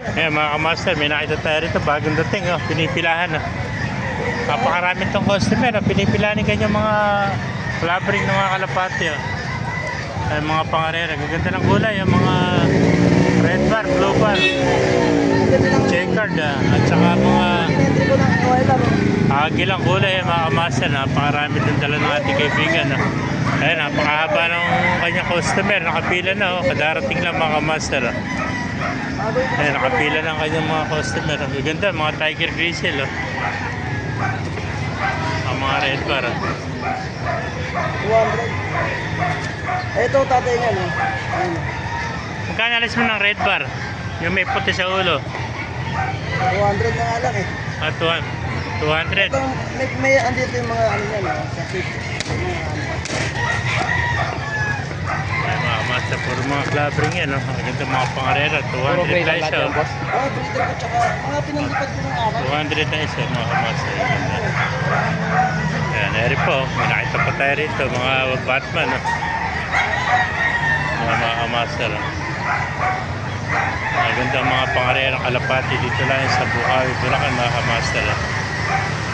Ayan mga kamaster, may nakita tayo rito, bagong dating, oh, pinipilahan. Oh. Napakarami itong customer, oh, pinipilahan ni kanyang mga flabring ng mga kalapati. Oh. Ay, mga pangarera, gaganda ng kulay, yung mga red bar, blue bar, checkered, ah, at saka mga agilang kulay, eh, mga kamaster, napakarami din dala ng ating kaibigan. Oh. Ayan, napakahaba ng kanyang customer, nakapila na, oh. kadarating lang mga kamaster. Oh. Ayan, nakapila ng kanyang mga customer. Ang ganda, mga Tiger Grizzle. Oh. Ang mga red bar. Oh. 200. Ito tatay niya, no? Ayan. Magkano alis mo ng red bar? Yung may puti sa ulo. 200 na nga lang eh. Ah, 200. Ito, may, may andito yung mga ano niya, no? Sa 50 clubbing yan, oh. Ganda mga pangarera. 200 na isa, oh. Ah, breeder ko tsaka mga pinanlipat ko ng araw. 200 na isa, mga. Ang ganda. Ayan, eri po. May nakita pa tayo rito, mga Batman, oh. Mga mga master, oh. Ang ganda ang mga pangarera ng kalapati dito lang sa Bukawi, Bulacan, mga master. Oh. Oo.